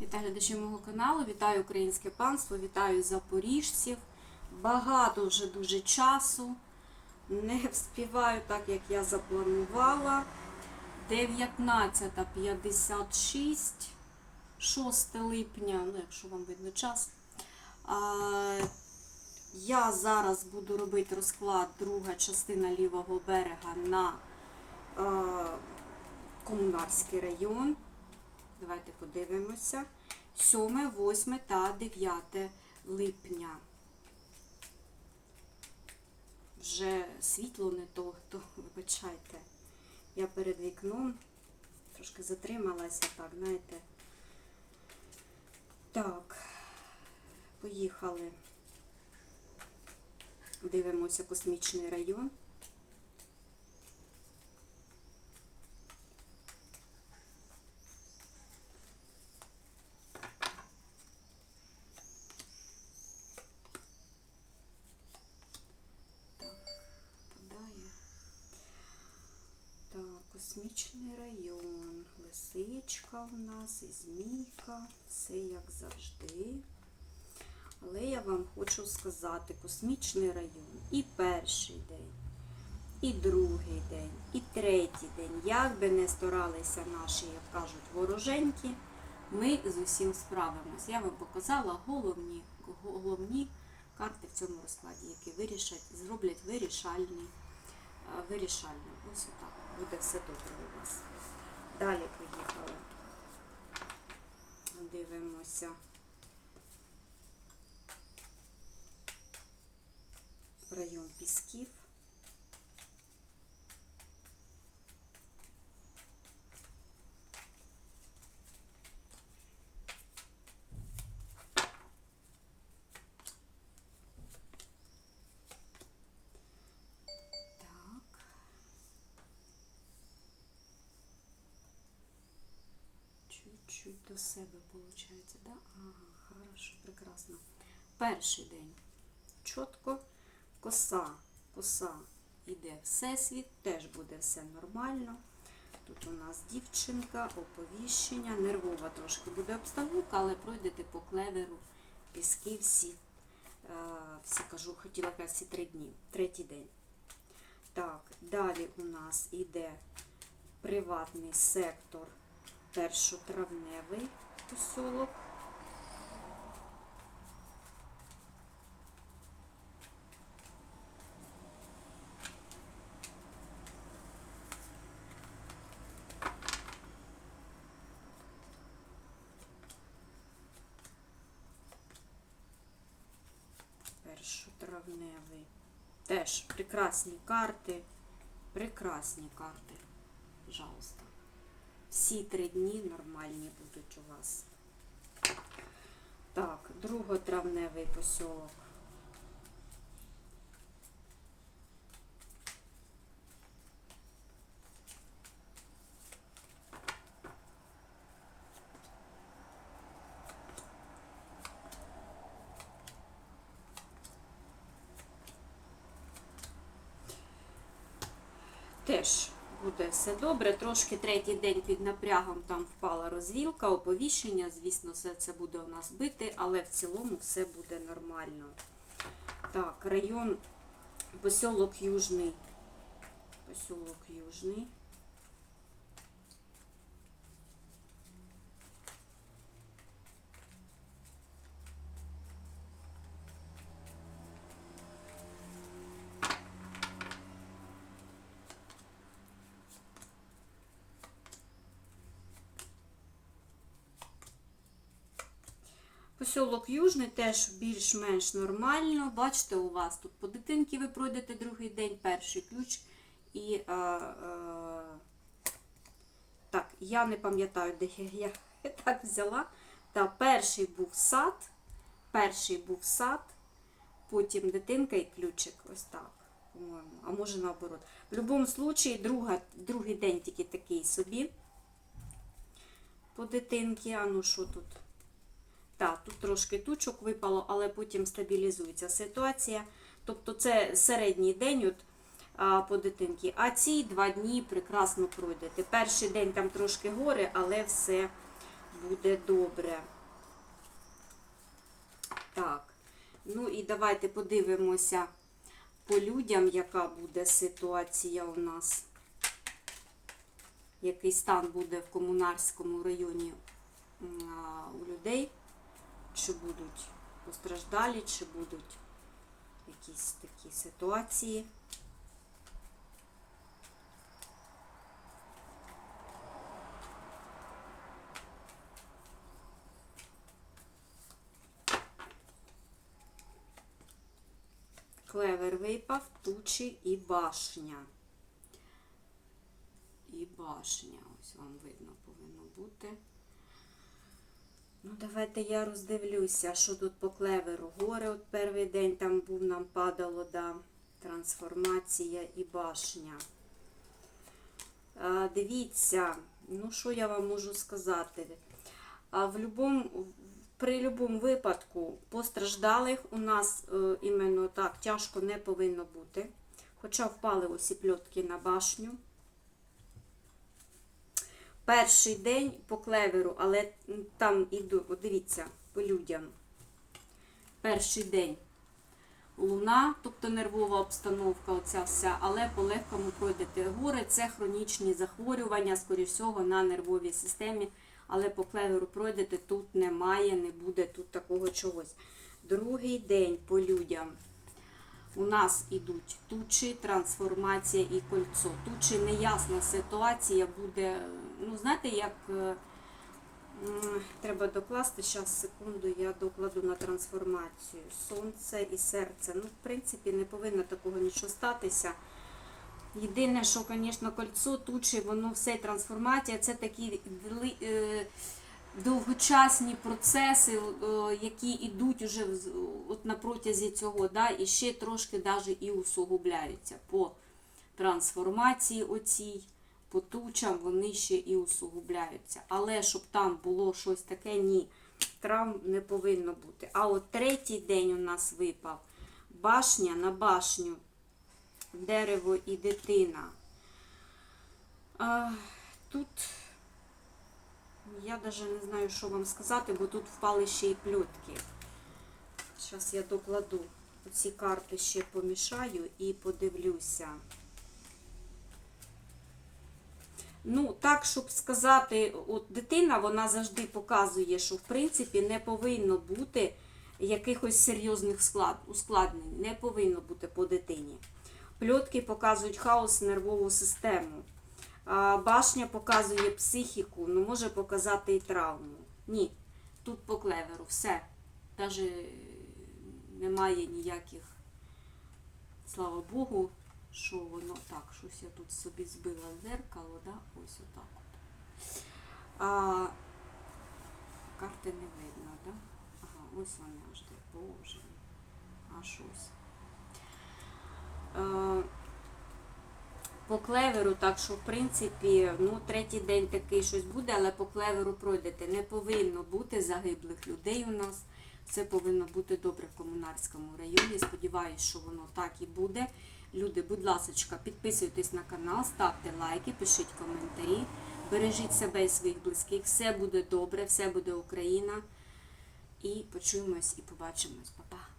Вітаю глядачі мого каналу, вітаю українське панство, вітаю запоріжців. Багато вже дуже часу. Не вспіваю так, як я запланувала. 19.56, 6 липня, ну, якщо вам видно час. А, я зараз буду робити розклад друга частина лівого берега на а, Комунарський район. Давайте подивимося. 7, 8 та 9 липня. Вже світло не то, то вибачайте. Я перед вікном трошки затрималася, так, знаєте. Так, поїхали. Дивимося космічний район. Подає. Так, космічний район. Лисичка у нас і змійка. Все як завжди. Але я вам хочу сказати, космічний район і перший день, і другий день, і третій день. Як би не старалися наші, як кажуть, вороженьки, ми з усім справимось. Я вам показала головні, головні карти в цьому розкладі, які вирішать, зроблять вирішальні, е, вирішальні. Ось отак. Буде все добре у вас. Далі поїхали. Дивимося. Район Пісків. Так. Чуть-чуть до себе получается, да? Ага, хорошо, прекрасно. Перший день. Чітко коса, коса іде всесвіт, теж буде все нормально. Тут у нас дівчинка, оповіщення, нервова трошки буде обстановка, але пройдете по клеверу, піски всі, е, всі кажу, хотіла казати, всі три дні, третій день. Так, далі у нас іде приватний сектор, першотравневий посілок. Першотравневий. Теж прекрасні карти. Прекрасні карти. Пожалуйста. Всі три дні нормальні будуть у вас. Так, друготравневий посілок. Теж буде все добре. Трошки третій день під напрягом там впала розвілка, оповіщення. Звісно, все це буде у нас бити, але в цілому все буде нормально. Так, район посілок Южний. Посілок Южний. Посілок Южний теж більш-менш нормально. Бачите, у вас тут по дитинки ви пройдете другий день, перший ключ. І е, е, так, я не пам'ятаю, де я, я так взяла. Та перший був сад, перший був сад, потім дитинка і ключик. Ось так, по-моєму. А може наоборот. В будь-якому випадку, другий день тільки такий собі. По дитинки, а ну що тут? Так, тут трошки тучок випало, але потім стабілізується ситуація. Тобто це середній день от, а, по дитинки. А ці два дні прекрасно пройдете. Перший день там трошки гори, але все буде добре. Так. Ну і давайте подивимося по людям, яка буде ситуація у нас. Який стан буде в комунарському районі у людей, чи будуть постраждалі, чи будуть якісь такі ситуації. Клевер випав, тучі і башня. І башня. Ось вам видно повинно бути. Ну, давайте я роздивлюся, що тут по клеверу. Горе от перший день там був, нам падало, да, трансформація і башня. А, дивіться, ну що я вам можу сказати? А в любому, при будь-якому випадку постраждалих у нас е, іменно так тяжко не повинно бути. Хоча впали ось і пльотки на башню. Перший день по клеверу, але там іду, дивіться, по людям. Перший день луна, тобто нервова обстановка, оця вся, але по легкому пройдете гори. Це хронічні захворювання, скоріш всього, на нервовій системі. Але по клеверу пройдете, тут немає, не буде тут такого чогось. Другий день по людям. У нас ідуть тучі, трансформація і кольцо. Тучі неясна ситуація буде. Ну, знаєте, як е, треба докласти, зараз, секунду, я докладу на трансформацію. Сонце і серце. Ну, в принципі, не повинно такого нічого статися. Єдине, що, звісно, кольцо, тучі, воно все трансформація, це такі е, довгочасні процеси, е, які йдуть уже от на протязі цього, да, і ще трошки даже і усугубляються по трансформації оцій, по тучам вони ще і усугубляються. Але щоб там було щось таке, ні, травм не повинно бути. А от третій день у нас випав башня на башню дерево і дитина. А, тут я навіть не знаю, що вам сказати, бо тут впали ще й плютки. Зараз я докладу ці карти ще помішаю і подивлюся. Ну, так, щоб сказати, от дитина, вона завжди показує, що в принципі не повинно бути якихось серйозних склад, ускладнень. Не повинно бути по дитині. Пльотки показують хаос нервову систему. Башня показує психіку, ну може показати і травму. Ні, тут по клеверу все. Навіть немає ніяких, слава Богу, що воно так, щось я тут собі збила зеркало, да? ось отак от. А, карти не видно, да? Ага, ось вони аж де. Боже. А щось. Е, По клеверу, так що, в принципі, ну, третій день такий щось буде, але по клеверу пройдете. Не повинно бути загиблих людей у нас. Все повинно бути добре в комунарському районі. Сподіваюсь, що воно так і буде. Люди, будь ласка, підписуйтесь на канал, ставте лайки, пишіть коментарі, бережіть себе і своїх близьких. Все буде добре, все буде Україна. І почуємось і побачимось. Па-па!